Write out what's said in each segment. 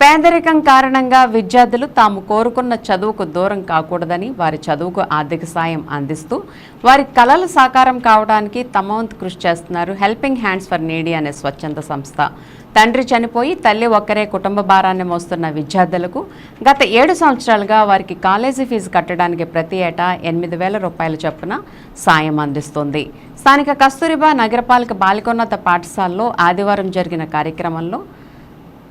పేదరికం కారణంగా విద్యార్థులు తాము కోరుకున్న చదువుకు దూరం కాకూడదని వారి చదువుకు ఆర్థిక సాయం అందిస్తూ వారి కలలు సాకారం కావడానికి తమ వంతు కృషి చేస్తున్నారు హెల్పింగ్ హ్యాండ్స్ ఫర్ నీడీ అనే స్వచ్ఛంద సంస్థ. తండ్రి చనిపోయి తల్లి ఒక్కరే కుటుంబ భారాన్ని మోస్తున్న విద్యార్థులకు గత ఏడు సంవత్సరాలుగా వారికి కాలేజీ ఫీజు కట్టడానికి ప్రతి ఏటా ఎనిమిది వేల రూపాయల చొప్పున సాయం అందిస్తుంది. స్థానిక కస్తూరిబా నగరపాలక బాలికోన్నత పాఠశాలలో ఆదివారం జరిగిన కార్యక్రమంలో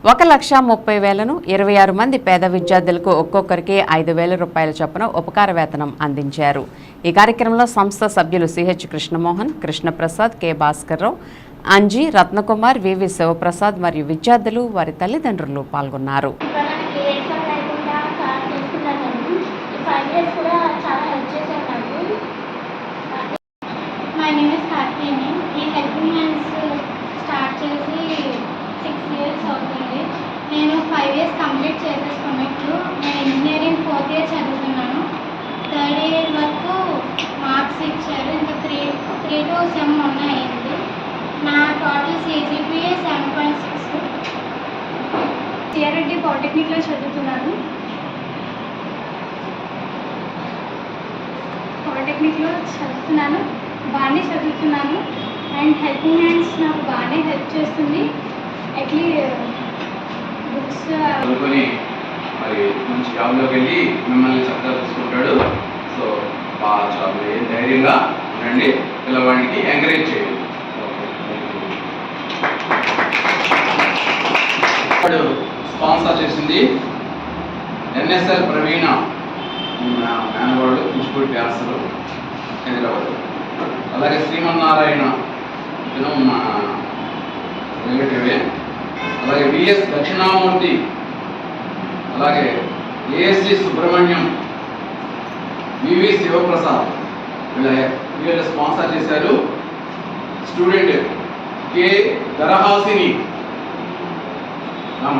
ఒక లక్ష ముప్పై వేలను ఇరవై ఆరు మంది పేద విద్యార్థులకు ఒక్కొక్కరికి ఐదు వేల రూపాయల చొప్పున ఉపకార వేతనం అందించారు. ఈ కార్యక్రమంలో సంస్థ సభ్యులు CH Krishnamohan Krishnaprasad K Bhaskarrao Anji Ratnakumar VV Sivaprasad మరియు విద్యార్థులు వారి తల్లిదండ్రులు పాల్గొన్నారు ఇంకా నాకు ఏ ఎగ్జామ్ లేకుండా సార్ చూసుకున్నాను నన్ను ఈ ఫైవ్ ఇయర్స్ కూడా చాలా హెల్ప్ చేశారు నాకు మై నేమ్ ఇస్ కార్తీని ఈ హెల్పింగ్ హ్యాండ్స్ స్టార్ట్ చేసి సిక్స్ ఇయర్స్ అవుతుంది నేను ఫైవ్ ఇయర్స్ కంప్లీట్ చేసేసుకున్నాను ఇప్పుడు నేను ఇంజనీరింగ్ ఫోర్త్ ఇయర్ చదువుతున్నాను. థర్డ్ ఇయర్ వరకు మార్క్స్ ఇచ్చారు. ఇంకా త్రీ త్రీ టు సెమ్ మొన్న అయింది నా total CGPA seven point six సిఆర్ఎడ్డి పాలిటెక్నిక్లో చదువుతున్నాను. పాలిటెక్నిక్లో చదువుతున్నాను. బాగానే చదువుతున్నాను. అండ్ హెల్పింగ్ హ్యాండ్స్ నాకు బాగానే హెల్ప్ చేస్తుంది. అట్లీ అనుకుని చదువుకొని మరి మంచి జాబ్లోకి వెళ్ళి మిమ్మల్ని చక్కగా చూసుకుంటాడు. సో బాగా జాబ్ ఏం ధైర్యంగా ఉండండి. పిల్లవాడికి ఎంకరేజ్ చేయండి. స్పాన్సర్ చేసింది ఎన్ఎస్ఎల్ ప్రవీణ మా మేనవాడు కూచిపూడి వ్యాసులు హైదరాబాద్. అలాగే శ్రీమన్నారాయణ ఇతను మా రిలేటివే. అలాగే విఎస్ దక్షిణామూర్తి అలాగే ఏఎస్జి సుబ్రహ్మణ్యం వివి శివప్రసాద్ వీళ్ళ వీళ్ళు స్పాన్సర్ చేశారు స్టూడెంట్ కే దరహాసిని. రామ.